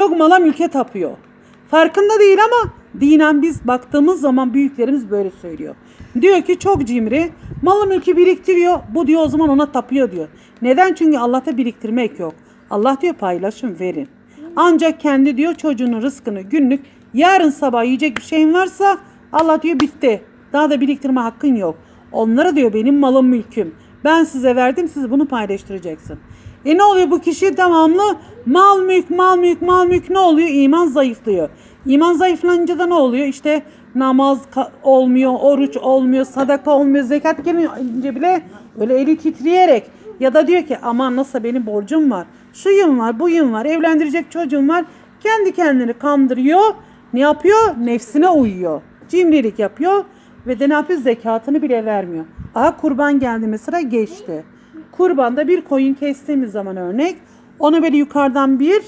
Çok mala mülke tapıyor. Farkında değil ama dinen biz baktığımız zaman büyüklerimiz böyle söylüyor. Diyor ki çok cimri, malı mülkü biriktiriyor. Bu diyor o zaman ona tapıyor diyor. Neden? Çünkü Allah'ta biriktirmek yok. Allah diyor paylaşın verin. Ancak kendi diyor çocuğunun rızkını günlük yarın sabah yiyecek bir şeyin varsa Allah diyor bitti. Daha da biriktirme hakkın yok. Onlara diyor benim malım mülküm. Ben size verdim siz bunu paylaştıracaksın. E ne oluyor bu kişi devamlı mal mülk mal mülk mal mülk ne oluyor? İman zayıflıyor. İman zayıflanınca da ne oluyor? İşte namaz olmuyor, oruç olmuyor, sadaka olmuyor, zekat gelince bile böyle eli titreyerek ya da diyor ki aman nasıl benim borcum var, şuyum var, buyum var, evlendirecek çocuğum var. Kendi kendini kandırıyor. Ne yapıyor? Nefsine uyuyor. Cimrilik yapıyor ve de ne yapıyor? Zekatını bile vermiyor. Aha kurban geldi mesela geçti. Kurbanda bir koyun kestiğimiz zaman örnek onu böyle yukarıdan bir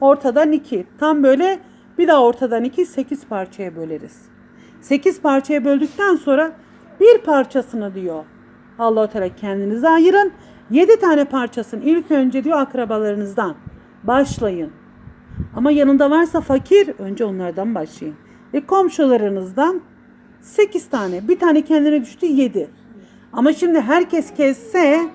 ortadan iki tam böyle bir daha ortadan iki sekiz parçaya böleriz. Sekiz parçaya böldükten sonra bir parçasını diyor Allah-u Teala kendinize ayırın. Yedi tane parçasını ilk önce diyor akrabalarınızdan başlayın. Ama yanında varsa fakir önce onlardan başlayın. Ve komşularınızdan 8 tane. Bir tane kendine düştü 7. Ama şimdi herkes kesse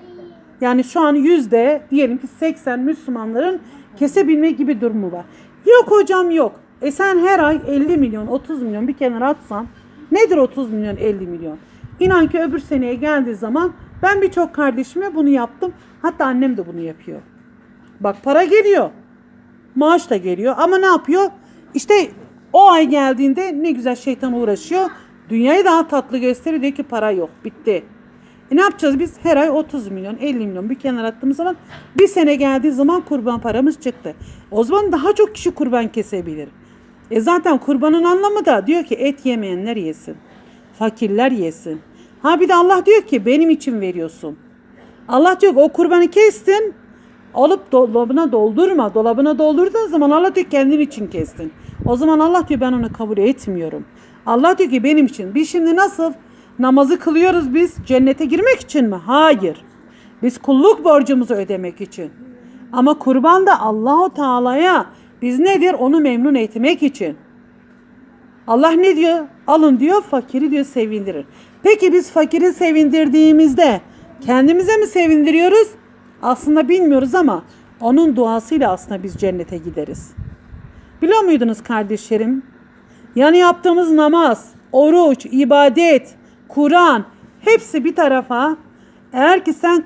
yani şu an yüzde diyelim ki 80 Müslümanların kesebilme gibi durumu var. Yok hocam yok. E sen her ay 50 milyon 30 milyon bir kenara atsan nedir 30 milyon 50 milyon? İnan ki öbür seneye geldiği zaman ben birçok kardeşime bunu yaptım. Hatta annem de bunu yapıyor. Bak para geliyor. Maaş da geliyor ama ne yapıyor? İşte o ay geldiğinde ne güzel şeytan uğraşıyor. Dünyayı daha tatlı gösteriyor diyor ki para yok bitti. E ne yapacağız biz? Her ay 30 milyon 50 milyon bir kenara attığımız zaman bir sene geldiği zaman kurban paramız çıktı. O zaman daha çok kişi kurban kesebilir. E zaten kurbanın anlamı da diyor ki et yemeyenler yesin. Fakirler yesin. Ha bir de Allah diyor ki benim için veriyorsun. Allah diyor ki o kurbanı kestin. Alıp dolabına doldurma. Dolabına doldurduğun zaman Allah diyor kendin için kestin. O zaman Allah diyor ben onu kabul etmiyorum. Allah diyor ki benim için. Biz şimdi nasıl namazı kılıyoruz biz cennete girmek için mi? Hayır. Biz kulluk borcumuzu ödemek için. Ama kurban da Allahu Teala'ya biz nedir? Onu memnun etmek için. Allah ne diyor? Alın diyor, fakiri diyor sevindirir. Peki biz fakiri sevindirdiğimizde kendimize mi sevindiriyoruz? Aslında bilmiyoruz ama onun duasıyla aslında biz cennete gideriz. Biliyor muydunuz kardeşlerim? Yani yaptığımız namaz, oruç, ibadet, Kur'an hepsi bir tarafa. Eğer ki sen